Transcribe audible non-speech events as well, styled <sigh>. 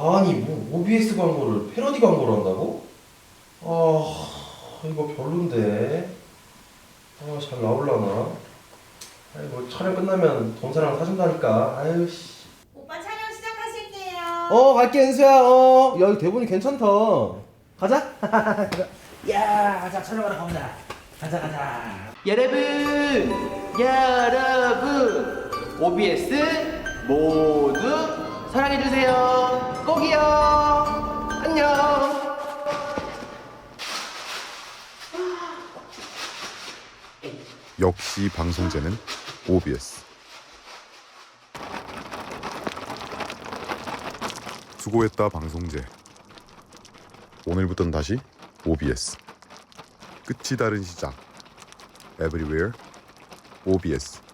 아니 뭐 OBS 광고를 패러디 광고를 한다고? 아 이거 별론데 아잘 나올라나? 아이 뭐 촬영 끝나면 동사랑 사준다니까 아유 씨. 오빠 촬영 시작하실게요. 어 갈게 은수야 어야 이 대본이 괜찮다 가자 <laughs> 야, 가자 촬영하러 가보자. 가자 가자. 여러분, 여러분, OBS 모두 사랑해 주세요. 꼭이요. 역시 방송제는 OBS. 수고했다 방송제. 오늘부터는 다시 OBS. 끝이 다른 시작. Everywhere OBS.